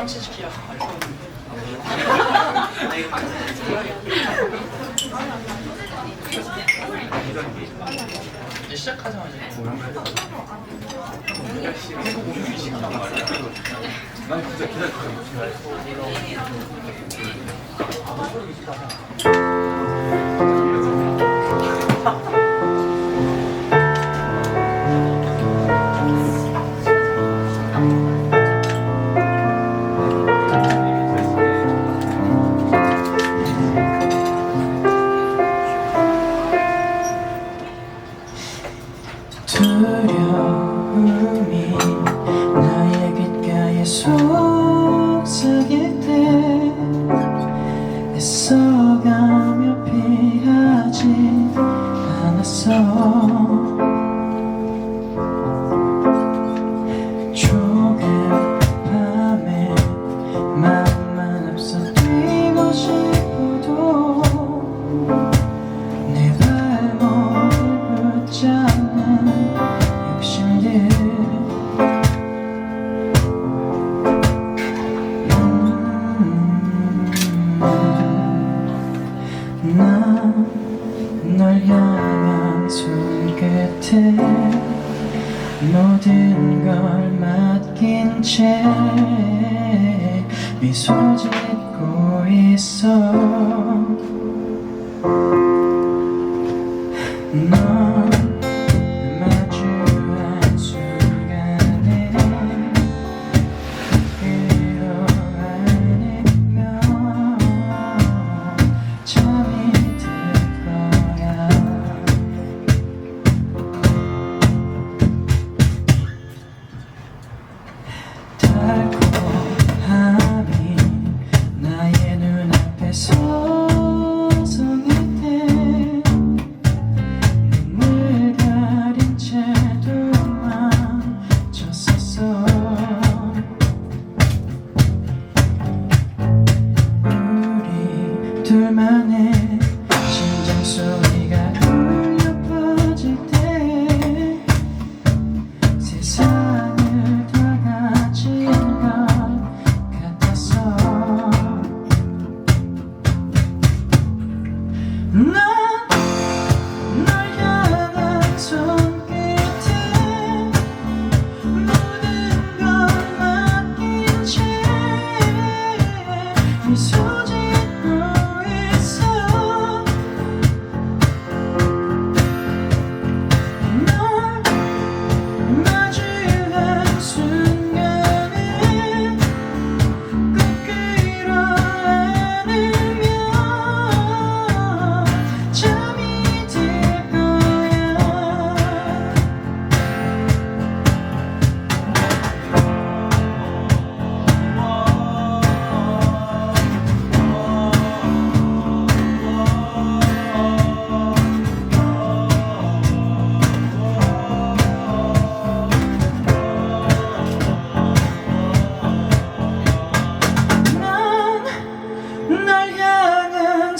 참치시키야. 이제 시작하자마자 태국 말이야. 난 진짜 기다렸어. 맡긴 채 미소 짓고 있어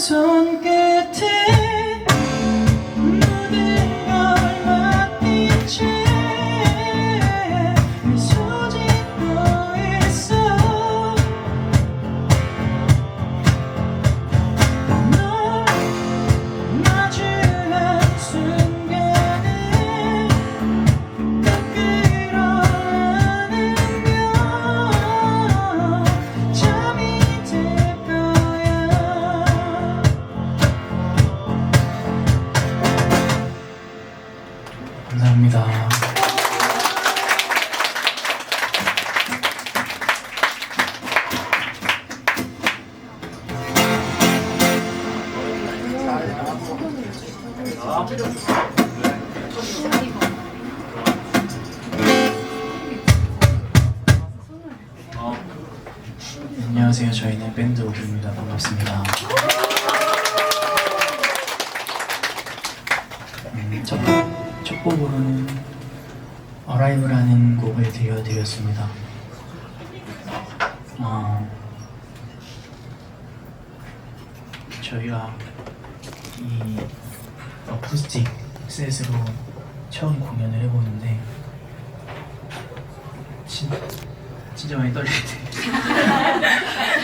향한 저희는 밴드 오기입니다. 반갑습니다. 음, 첫, 첫 곡으로는 Arrive라는 곡을 들려드렸습니다. 어, 저희가 이 어쿠스틱 셋으로 처음 공연을 해보는데 진, 진짜 많이 떨릴 때.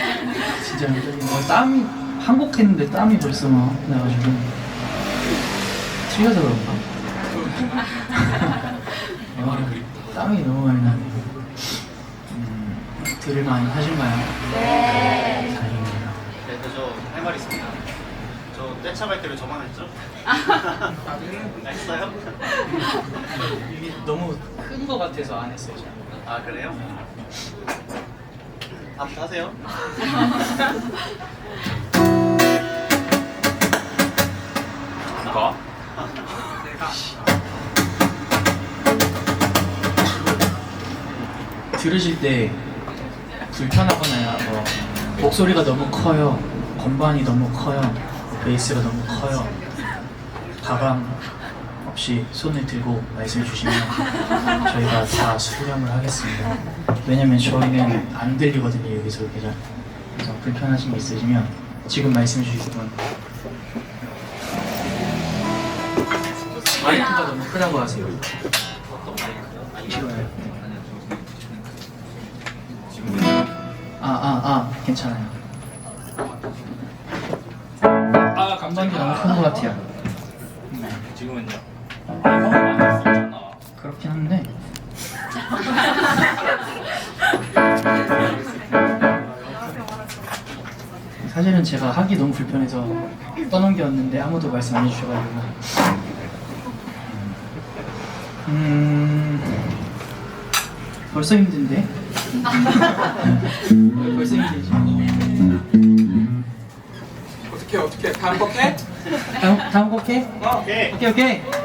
진짜 어, 땀이 한곡 했는데 땀이 벌써 막 나가지고 틀려서 그런가? 어, 땀이 너무 많이 나네요. 음, 들을 많이 하신가요? 네. 다행입니다. 네, 저할 말 있습니다. 저 떼차갈 때왜 저만 했죠? 했어요? 이게 너무 큰 거 같아서 안 했어요. 제가. 아 그래요? 다음부터 하세요. 누가? 들으실 때 불편하거나 뭐 목소리가 너무 커요, 건반이 너무 커요, 베이스가 너무 커요. 가감 없이 손을 들고 말씀해 주시면 저희가 다 수렴을 하겠습니다. 왜냐면 저희는 안 들리거든요 여기서 그냥 그래서 불편하신 게 있으시면 지금 말씀해 주시면 마이크가 너무 크다고 하세요. 싫어요. 아, 아, 아, 괜찮아요. 아, 감정이 너무 큰 것 같아요. 사실은 제가 하기 너무 불편해서 떠넘겼는데 아무도 말씀 안 해주셔가지고. 음, 벌써 힘든데? 벌써 힘들지. 어떻게 어떻게 다음 곡 해? 다음, 다음 곡 해? 오케이. 오케이, 오케이.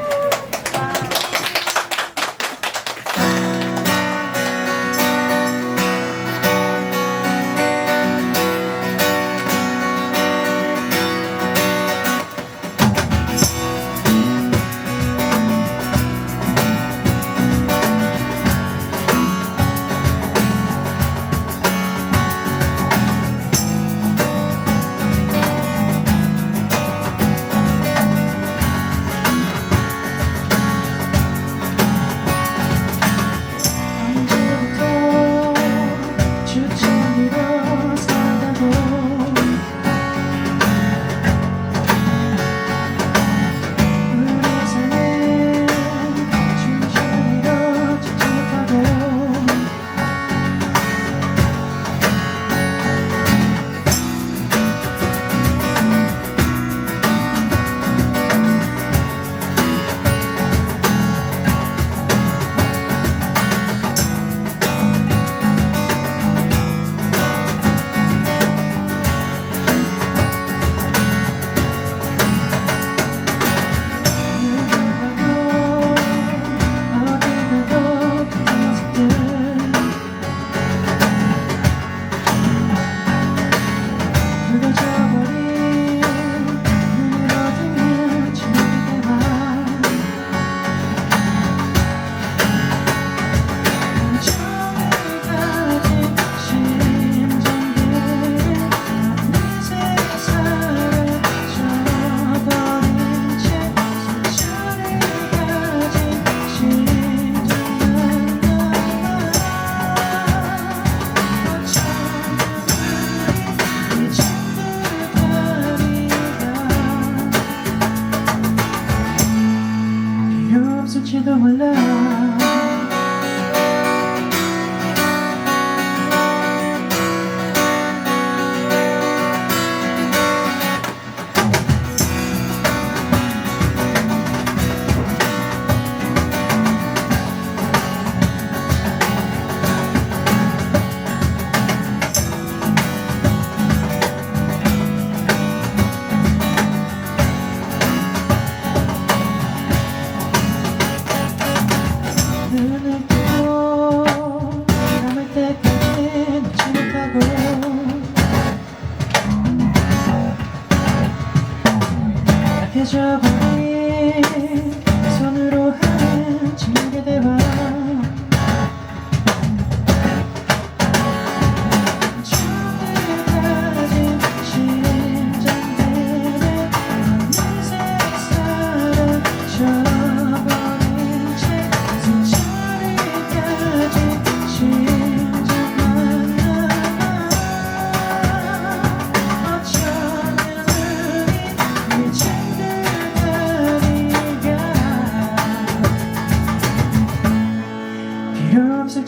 trouble.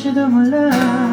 없을지도 몰라